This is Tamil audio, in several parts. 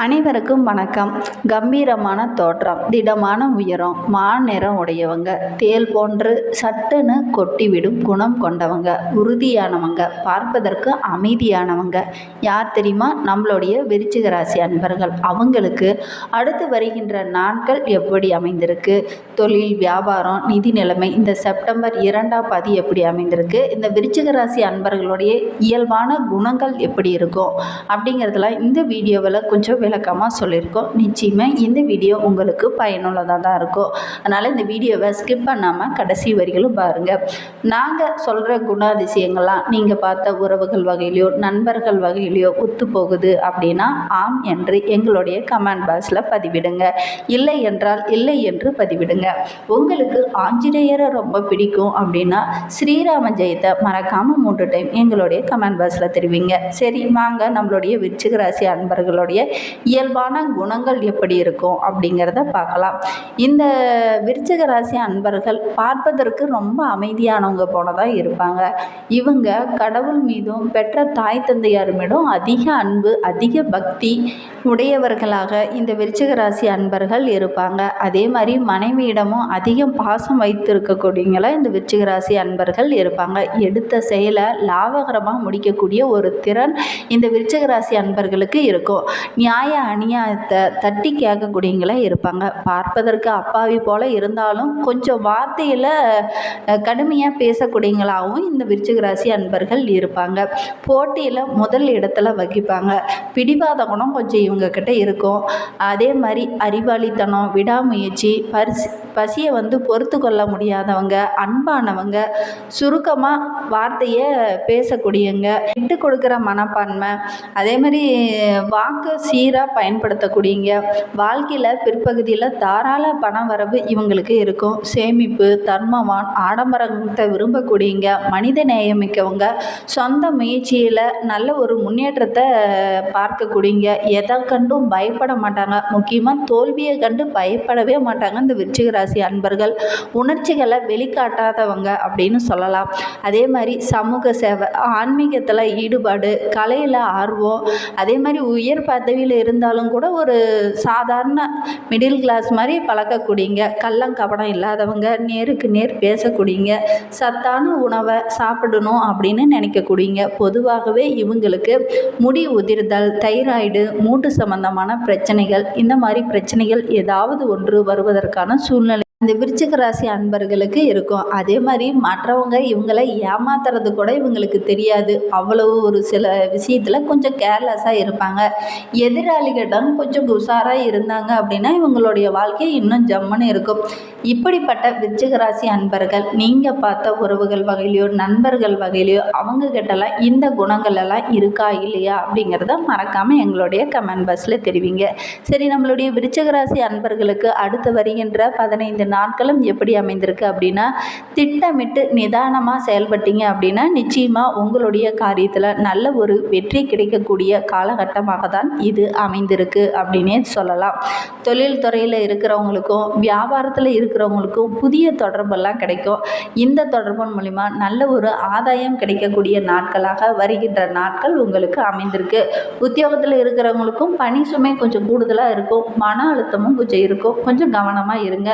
அனைவருக்கும் வணக்கம். கம்பீரமான தோற்றம் திடமான உயரம் மாநிறம் உடையவங்க தேல் போன்று சட்டுன்னு கொட்டிவிடும் குணம் கொண்டவங்க உறுதியானவங்க பார்ப்பதற்கு அமைதியானவங்க. யார் தெரியுமா? நம்மளுடைய விருச்சிக ராசி அன்பர்கள். அவங்களுக்கு அடுத்து வருகின்ற நாட்கள் எப்படி அமைந்திருக்கு? தொழில் வியாபாரம் நிதி நிலைமை இந்த செப்டம்பர் இரண்டாம் பாதி எப்படி அமைந்திருக்கு? இந்த விருச்சிக ராசி அன்பர்களுடைய இயல்பான குணங்கள் எப்படி இருக்கும்? அப்படிங்கிறதுலாம் இந்த வீடியோவில் கொஞ்சம் விளக்கமாக சொல்லியிருக்கோம். நிச்சயமாக இந்த வீடியோ உங்களுக்கு பயனுள்ளதாக தான் இருக்கும். அதனால் இந்த வீடியோவை ஸ்கிப் பண்ணாமல் கடைசி வரிகளும் பாருங்கள் நாங்கள் சொல்கிற குணாதிசயங்கள்லாம் நீங்கள் பார்த்த உறவுகள் வகையிலையோ நண்பர்கள் வகையிலையோ ஒத்து போகுது அப்படின்னா ஆம் என்று எங்களுடைய கமெண்ட் பாக்ஸில் பதிவிடுங்க. இல்லை என்றால் இல்லை என்று பதிவிடுங்க. உங்களுக்கு ஆஞ்சநேயரை ரொம்ப பிடிக்கும் அப்படின்னா ஸ்ரீராம ஜெயத்தை மறக்காமல் மூன்று டைம் எங்களுடைய கமெண்ட் பாக்ஸில் தெரிவிங்க. சரி வாங்க நம்மளுடைய விருச்சிக ராசி அன்பர்களுடைய இயல்பான குணங்கள் எப்படி இருக்கும் அப்படிங்கிறத பார்க்கலாம். இந்த விருச்சிக ராசி அன்பர்கள் பார்ப்பதற்கு ரொம்ப அமைதியானவங்க போனதாக இருப்பாங்க. இவங்க கடவுள் மீதும் பெற்ற தாய் தந்தையார் மீதும் அதிக அன்பு அதிக பக்தி உடையவர்களாக இந்த விருச்சிக ராசி அன்பர்கள் இருப்பாங்க. அதே மாதிரி மனைவியிடமும் அதிகம் பாசம் வைத்திருக்கக்கூடியவங்கள இந்த விருச்சிக ராசி அன்பர்கள் இருப்பாங்க. எடுத்த செயலை லாபகரமாக முடிக்கக்கூடிய ஒரு திறன் இந்த விருச்சிக ராசி அன்பர்களுக்கு இருக்கும். நியாய நியாய அநியாயத்தை தட்டி கேட்கக்கூடியங்களே இருப்பாங்க. பார்ப்பதற்கு அப்பாவி போல இருந்தாலும் கொஞ்சம் வார்த்தையில் கடுமையாக பேசக்கூடியவங்களாகவும் இந்த விருச்சிக ராசி அன்பர்கள் இருப்பாங்க. போட்டியில் முதல் இடத்துல வகிப்பாங்க. பிடிவாத குணம் கொஞ்சம் இவங்கக்கிட்ட இருக்கும். அதே மாதிரி அறிவாளித்தனம் விடாமுயற்சி பரிசு பசியை வந்து பொறுத்து கொள்ள முடியாதவங்க அன்பானவங்க சுருக்கமாக வார்த்தையை பேசக்கூடியவங்க விட்டு கொடுக்குற மனப்பான்மை அதே மாதிரி வாக்கு சீராக பயன்படுத்தக்கூடியங்க. வாழ்க்கையில் பிற்பகுதியில் தாராள பண வரவு இவங்களுக்கு இருக்கும். சேமிப்பு தர்மவான் ஆடம்பரத்தை விரும்பக்கூடியங்க. மனித நேயமிக்கவங்க. சொந்த முயற்சியில் நல்ல ஒரு முன்னேற்றத்தை பார்க்கக்கூடியங்க. எதை கண்டும் பயப்பட மாட்டாங்க. முக்கியமாக தோல்வியை கண்டு பயப்படவே மாட்டாங்க இந்த விருச்சிக ராசி அன்பர்கள். உணர்ச்சிகளை வெளிக்காட்டாதவங்க அப்படின்னு சொல்லலாம். அதே மாதிரி சமூக சேவை ஆன்மீகத்தில் ஈடுபாடு கலையில் ஆர்வம் அதே மாதிரி உயர் பதவியில் இருந்தாலும் கூட ஒரு சாதாரண மிடில் கிளாஸ் மாதிரி பழக்கக்கூடியங்க. கள்ளங்கபடம் இல்லாதவங்க நேருக்கு நேர் பேசக்கூடியங்க. சத்தான உணவை சாப்பிடணும் அப்படின்னு நினைக்கக்கூடியங்க. பொதுவாகவே இவங்களுக்கு முடி உதிர்தல் தைராய்டு மூட்டு சம்பந்தமான பிரச்சனைகள் இந்த மாதிரி பிரச்சனைகள் ஏதாவது ஒன்று வருவதற்கான சூழ்நிலை இந்த விருச்சிக ராசி அன்பர்களுக்கு இருக்கும். அதே மாதிரி மற்றவங்க இவங்களை ஏமாத்துறது கூட இவங்களுக்கு தெரியாது. அவ்வளவு ஒரு சில விஷயத்தில் கொஞ்சம் கேர்லெஸ்ஸாக இருப்பாங்க. எதிராளிகளிடம் கொஞ்சம் உஷாராக இருந்தாங்க அப்படின்னா இவங்களுடைய வாழ்க்கை இன்னும் ஜம்முன்னு இருக்கும். இப்படிப்பட்ட விருச்சிக ராசி அன்பர்கள் நீங்கள் பார்த்த உறவுகள் வகையிலையோ நண்பர்கள் வகையிலையோ அவங்கக்கிட்டலாம் இந்த குணங்கள் எல்லாம் இருக்கா இல்லையா அப்படிங்கிறத மறக்காமல் எங்களுடைய கமெண்ட் பாக்ஸில் தெரிவிங்க. சரி நம்மளுடைய விருச்சிக ராசி அன்பர்களுக்கு அடுத்து வருகின்ற பதினைந்து நாட்களும் எப்படி அமைந்திருக்கு அப்படின்னா திட்டமிட்டு நிதானமாக செயல்பட்டீங்க அப்படின்னா நிச்சயமாக உங்களுடைய காரியத்தில் நல்ல ஒரு வெற்றி கிடைக்கக்கூடிய காலகட்டமாக தான் இது அமைந்திருக்கு அப்படின்னே சொல்லலாம். தொழில் துறையில் இருக்கிறவங்களுக்கும் வியாபாரத்தில் இருக்கிறவங்களுக்கும் புதிய தொடர்பெல்லாம் கிடைக்கும். இந்த தொடர்பின் மூலிமா நல்ல ஒரு ஆதாயம் கிடைக்கக்கூடிய நாட்களாக வருகின்ற நாட்கள் உங்களுக்கு அமைந்திருக்கு. உத்தியோகத்தில் இருக்கிறவங்களுக்கும் பணி சுமை கொஞ்சம் கூடுதலாக இருக்கும். மன அழுத்தமும் கொஞ்சம் இருக்கும். கொஞ்சம் கவனமாக இருங்க.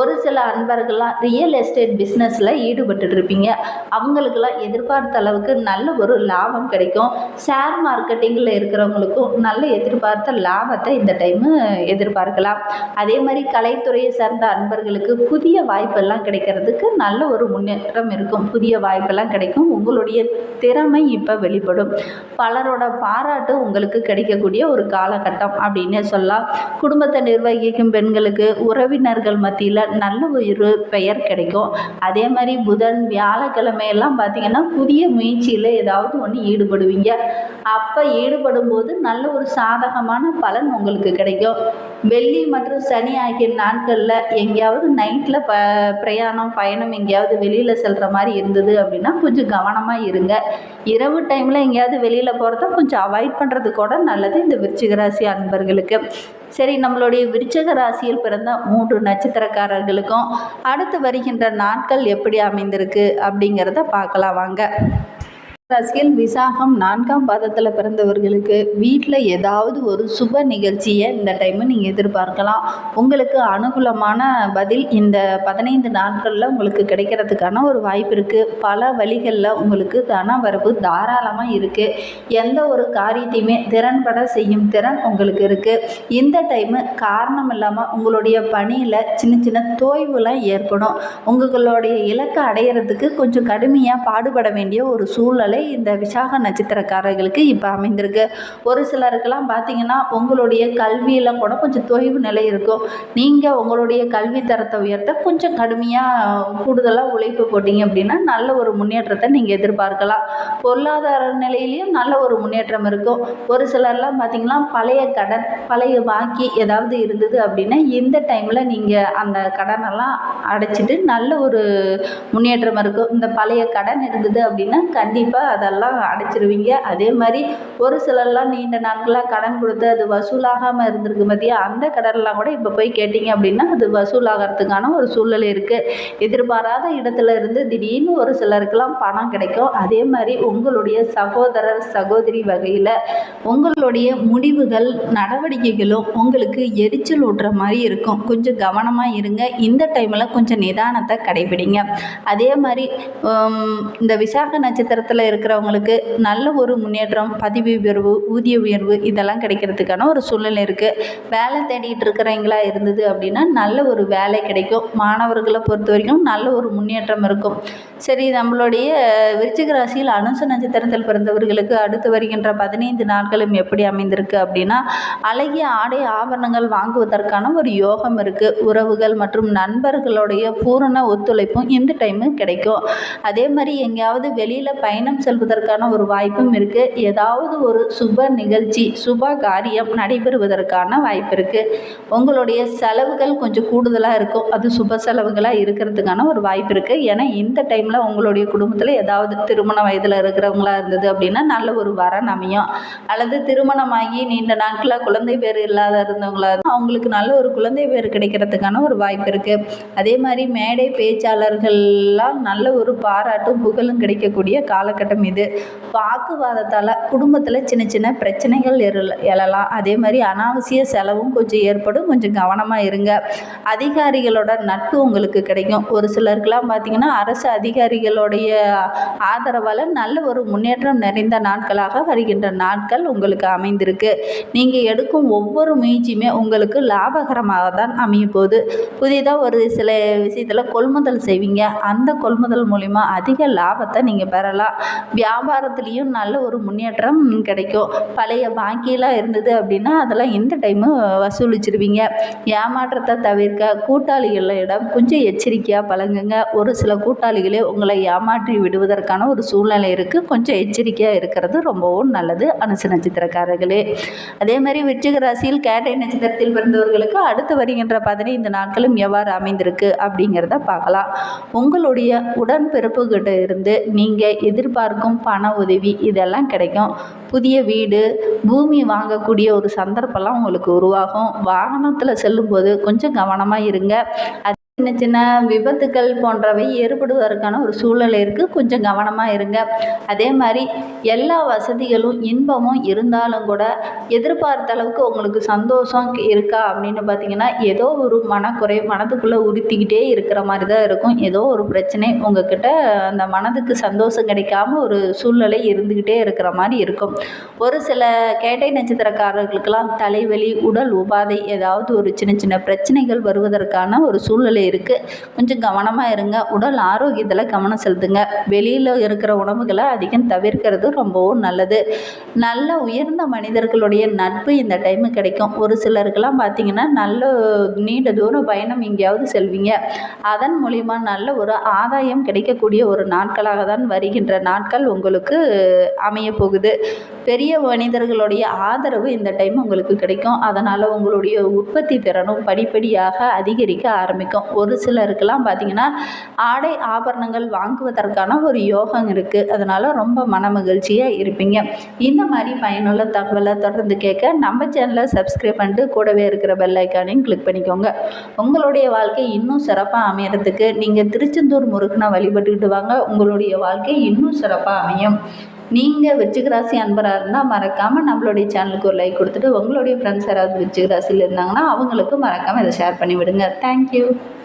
ஒரு சில அன்பர்கள்லாம் ரியல் எஸ்டேட் பிஸ்னஸில் ஈடுபட்டு இருப்பீங்க அவங்களுக்கெல்லாம் எதிர்பார்த்த அளவுக்கு நல்ல ஒரு லாபம் கிடைக்கும். ஷேர் மார்க்கெட்டிங்கில் இருக்கிறவங்களுக்கும் நல்ல எதிர்பார்த்த லாபத்தை இந்த டைமு எதிர்பார்க்கலாம். அதே மாதிரி கலைத்துறையை சார்ந்த அன்பர்களுக்கு புதிய வாய்ப்பெல்லாம் கிடைக்கிறதுக்கு நல்ல ஒரு முன்னேற்றம் இருக்கும். புதிய வாய்ப்பெல்லாம் கிடைக்கும். உங்களுடைய திறமை இப்போ வெளிப்படும். பலரோட பாராட்டு உங்களுக்கு கிடைக்கக்கூடிய ஒரு காலகட்டம் அப்படின்னே சொல்லலாம். குடும்பத்தை நிர்வகிக்கும் பெண்களுக்கு உறவினர்கள் மத்தியில் நல்ல ஒரு பெயர் கிடைக்கும். அதே மாதிரி புதன் வியாழக்கிழமையெல்லாம் பார்த்திங்கன்னா புதிய முயற்சியில் ஏதாவது ஒன்று ஈடுபடுவீங்க. அப்போ ஈடுபடும் போது நல்ல ஒரு சாதகமான பலன் உங்களுக்கு கிடைக்கும். வெள்ளி மற்றும் சனி ஆகிய நாட்களில் எங்கேயாவது நைட்டில் ப பிரயாணம் பயணம் எங்கேயாவது வெளியில் செல்கிற மாதிரி இருந்தது அப்படின்னா கொஞ்சம் கவனமாக இருங்க. இரவு டைமில் எங்கேயாவது வெளியில் போகிறத கொஞ்சம் அவாய்ட் பண்ணுறது கூட நல்லது இந்த விருச்சிகராசி அன்பர்களுக்கு. சரி நம்மளுடைய விருச்சக ராசியில் பிறந்த மூன்று நட்சத்திரக்காரர்களுக்கும் அடுத்து வருகின்ற நாட்கள் எப்படி அமைந்திருக்கு அப்படிங்கிறத பார்க்கலாம் வாங்க. ராசியில் விசாகம் நான்காம் பாதத்தில் பிறந்தவர்களுக்கு வீட்டில் ஏதாவது ஒரு சுப நிகழ்ச்சியை இந்த டைமு நீங்கள் எதிர்பார்க்கலாம். உங்களுக்கு அனுகூலமான பதில் இந்த பதினைந்து நாட்களில் உங்களுக்கு கிடைக்கிறதுக்கான ஒரு வாய்ப்பு இருக்குது பல வழிகளில் உங்களுக்கு தன வரவு தாராளமாக இருக்குது எந்த ஒரு காரியத்தையுமே திறன்பட செய்யும் திறன் உங்களுக்கு இருக்குது இந்த டைமு காரணம் இல்லாமல் உங்களுடைய பணியில் சின்ன சின்ன தோய்வுலாம் ஏற்படும். உங்களுடைய இலக்கை அடையிறதுக்கு கொஞ்சம் கடுமையாக பாடுபட வேண்டிய ஒரு சூழ்நிலை இந்த விசாக நட்சத்திரக்காரர்களுக்கு இப்போ அமைந்திருக்கு. ஒரு சிலருக்கெல்லாம் பார்த்தீங்கன்னா உங்களுடைய கல்வியில் கூட கொஞ்சம் தொய்வு நிலை இருக்கும். நீங்கள் உங்களுடைய கல்வி தரத்தை உயர்த்த கொஞ்சம் கடுமையாக கூடுதலாக உழைப்பு போட்டிங்க அப்படின்னா நல்ல ஒரு முன்னேற்றத்தை நீங்கள் எதிர்பார்க்கலாம். பொருளாதார நிலையிலையும் நல்ல ஒரு முன்னேற்றம் இருக்கும். ஒரு சிலர்லாம் பார்த்தீங்கன்னா பழைய கடன் பழைய பாக்கி ஏதாவது இருந்தது அப்படின்னா இந்த டைமில் நீங்கள் அந்த கடனெல்லாம் அடைச்சிட்டு நல்ல ஒரு முன்னேற்றம் இருக்கும். இந்த பழைய கடன் இருந்தது அப்படின்னா கண்டிப்பாக அதெல்லாம் அடைச்சிருவீங்க. அதே மாதிரி ஒரு சிலர்லாம் நீண்ட நாட்களாக கடன் கொடுத்து அது வசூலாகாமல் இருந்திருக்கு பார்த்தியா அந்த கடன்லாம் கூட இப்போ போய் கேட்டிங்க அப்படின்னா அது வசூலாகிறதுக்கான ஒரு சூழ்நிலை இருக்குது எதிர்பாராத இடத்துல இருந்து திடீர்னு ஒரு சிலருக்கெல்லாம் பணம் கிடைக்கும். அதே மாதிரி உங்களுடைய சகோதரர் சகோதரி வகையில் உங்களுடைய முடிவுகள் நடவடிக்கைகளும் உங்களுக்கு எரிச்சல் ஊட்டுற மாதிரி இருக்கும். கொஞ்சம் கவனமாக இருங்க. இந்த டைமில் கொஞ்சம் நிதானத்தை கடைபிடிங்க. அதே மாதிரி இந்த விசாக நட்சத்திரத்தில் இருக்கிறவங்களுக்கு நல்ல ஒரு முன்னேற்றம் பதவி உயர்வு ஊதிய உயர்வு இதெல்லாம் கிடைக்கிறதுக்கான ஒரு சூழ்நிலை இருக்குது வேலை தேடிட்டு இருக்கிறவங்களா இருந்தது அப்படின்னா நல்ல ஒரு வேலை கிடைக்கும். மாணவர்களை பொறுத்த வரைக்கும் நல்ல ஒரு முன்னேற்றம் இருக்கும். சரி நம்மளுடைய விருச்சிக ராசியில் அனுச நட்சத்திரத்தில் பிறந்தவர்களுக்கு அடுத்து வருகின்ற பதினைந்து நாட்களும் எப்படி அமைந்திருக்கு அப்படின்னா அழகிய ஆடை ஆபரணங்கள் வாங்குவதற்கான ஒரு யோகம் இருக்குது உறவுகள் மற்றும் நண்பர்களுடைய பூரண ஒத்துழைப்பும் இந்த டைமு கிடைக்கும். அதே மாதிரி எங்கேயாவது வெளியில் பயணம் செல்வதற்கான ஒரு வாய்ப்பும் இருக்குது ஏதாவது ஒரு சுப நிகழ்ச்சி சுப காரியம் நடைபெறுவதற்கான வாய்ப்பு இருக்குது உங்களுடைய செலவுகள் கொஞ்சம் கூடுதலாக இருக்கும். அது சுப செலவுகளாக இருக்கிறதுக்கான ஒரு வாய்ப்பு இருக்குது ஏன்னா இந்த டைமில் உங்களுடைய குடும்பத்தில் ஏதாவது திருமண வயதில் இருக்கிறவங்களா இருந்தது அப்படின்னா நல்ல ஒரு வரன் அமையும். அல்லது திருமணமாகி நீண்ட நாட்களாக குழந்தை பேர் இல்லாத இருந்தவங்களா அவங்களுக்கு நல்ல ஒரு குழந்தை பேர் கிடைக்கிறதுக்கான ஒரு வாய்ப்பு இருக்குது அதே மாதிரி மேடை பேச்சாளர்கள்லாம் நல்ல ஒரு பாராட்டும் புகழும் கிடைக்கக்கூடிய காலகட்டம் இது. வாக்குவாதத்தால் குடும்பத்தில் சின்ன சின்ன பிரச்சனைகள் எழல எழலாம். அதே மாதிரி அனாவசிய செலவும் கொஞ்சம் ஏற்படும். கொஞ்சம் கவனமாக இருங்க. அதிகாரிகளோட நட்பு உங்களுக்கு கிடைக்கும். ஒரு சிலருக்கெல்லாம் பார்த்தீங்கன்னா அரசு அதிகாரிகளுடைய ஆதரவால் நல்ல ஒரு முன்னேற்றம் நிறைந்த நாட்களாக வருகின்ற நாட்கள் உங்களுக்கு அமைந்திருக்கு. நீங்கள் எடுக்கும் ஒவ்வொரு முயற்சியுமே உங்களுக்கு லாபகரமாக தான் அமைய போகுது. புதிதாக ஒரு சில விஷயத்தில் கொள்முதல் செய்வீங்க. அந்த கொள்முதல் மூலிமா அதிக லாபத்தை நீங்கள் பெறலாம். வியாபாரத்துலேயும் நல்ல ஒரு முன்னேற்றம் கிடைக்கும். பழைய பாக்கியெல்லாம் இருந்தது அப்படின்னா அதெல்லாம் இந்த டைமு வசூலிச்சிருவீங்க? ஏமாற்றத்தை தவிர்க்க கூட்டாளிகளிடம் கொஞ்சம் எச்சரிக்கையாக பழங்குங்க. ஒரு சில கூட்டாளிகளே உங்களை ஏமாற்றி விடுவதற்கான ஒரு சூழ்நிலை இருக்குது கொஞ்சம் எச்சரிக்கையாக இருக்கிறது ரொம்பவும் நல்லது அனுச நட்சத்திரக்காரர்களே. அதே மாதிரி விருச்சிக ராசியில் கேட்டை நட்சத்திரத்தில் பிறந்தவர்களுக்கு அடுத்து வருகின்ற பதினைந்து நாட்களும் எவ்வாறு அமைந்திருக்கு அப்படிங்கிறத பார்க்கலாம். உங்களுடைய உடன்பிறப்புகிட்ட இருந்து நீங்கள் எல்லாருக்கும் பண உதவி இதெல்லாம் கிடைக்கும். புதிய வீடு பூமி வாங்கக்கூடிய ஒரு சந்தர்ப்பம்லாம் உங்களுக்கு உருவாகும். வாகனத்தில் செல்லும்போது கொஞ்சம் கவனமாக இருங்க. சின்ன சின்ன விபத்துக்கள் போன்றவை ஏற்படுவதற்கான ஒரு சூழ்நிலை இருக்குது கொஞ்சம் கவனமாக இருங்க. அதே மாதிரி எல்லா வசதிகளும் இன்பமும் இருந்தாலும் கூட எதிர்பார்த்த அளவுக்கு உங்களுக்கு சந்தோஷம் இருக்கா அப்படின்னு பார்த்தீங்கன்னா ஏதோ ஒரு மனக்குறை மனதுக்குள்ளே உறுத்திக்கிட்டே இருக்கிற மாதிரி தான் இருக்கும். ஏதோ ஒரு பிரச்சனை உங்ககிட்ட அந்த மனதுக்கு சந்தோஷம் கிடைக்காம ஒரு சூழ்நிலை இருந்துக்கிட்டே இருக்கிற மாதிரி இருக்கும். ஒரு சில கேட்டை நட்சத்திரக்காரர்களுக்கெல்லாம் தலைவலி உடல் உபாதை ஏதாவது ஒரு சின்ன சின்ன பிரச்சனைகள் வருவதற்கான ஒரு சூழ்நிலை இருக்குது கொஞ்சம் கவனமாக இருங்க. உடல் ஆரோக்கியத்தில் கவனம் செலுத்துங்க. வெளியில் இருக்கிற உணவுகளை அதிகம் தவிர்க்கிறது ரொம்பவும் நல்லது. நல்ல உயர்ந்த மனிதர்களுடைய நட்பு இந்த டைமு கிடைக்கும். ஒரு சிலருக்கெல்லாம் பார்த்தீங்கன்னா நல்ல நீண்ட தூரம் பயணம் எங்கேயாவது செல்வீங்க. அதன் மூலிமா நல்ல ஒரு ஆதாயம் கிடைக்கக்கூடிய ஒரு நாட்களாக தான் வருகின்ற நாட்கள் உங்களுக்கு அமைய போகுது. பெரிய மனிதர்களுடைய ஆதரவு இந்த டைம் உங்களுக்கு கிடைக்கும். அதனால் உங்களுடைய உற்பத்தி திறனும் படிப்படியாக அதிகரிக்க ஆரம்பிக்கும். ஒரு சிலருக்கெல்லாம் பார்த்தீங்கன்னா ஆடை ஆபரணங்கள் வாங்குவதற்கான ஒரு யோகம் இருக்குது அதனால் ரொம்ப மன மகிழ்ச்சியாக இருப்பீங்க. இந்த மாதிரி பயனுள்ள தகவலை தொடர்ந்து கேட்க நம்ம சேனலை சப்ஸ்கிரைப் பண்ணிட்டு கூடவே இருக்கிற பெல் ஐக்கானையும் கிளிக் பண்ணிக்கோங்க. உங்களுடைய வாழ்க்கை இன்னும் சிறப்பாக அமையறதுக்கு நீங்கள் திருச்செந்தூர் முருகனை வழிபட்டுக்கிட்டு வாங்க. உங்களுடைய வாழ்க்கை இன்னும் சிறப்பாக அமையும். நீங்கள் விருச்சிக அன்பராக இருந்தால் மறக்காமல் நம்மளுடைய சேனலுக்கு ஒரு லைக் கொடுத்துட்டு உங்களுடைய ஃப்ரெண்ட்ஸ் யாராவது விச்சிகராசியில் இருந்தாங்கன்னா அவங்களுக்கும் மறக்காமல் இதை ஷேர் பண்ணி விடுங்க தேங்க்யூ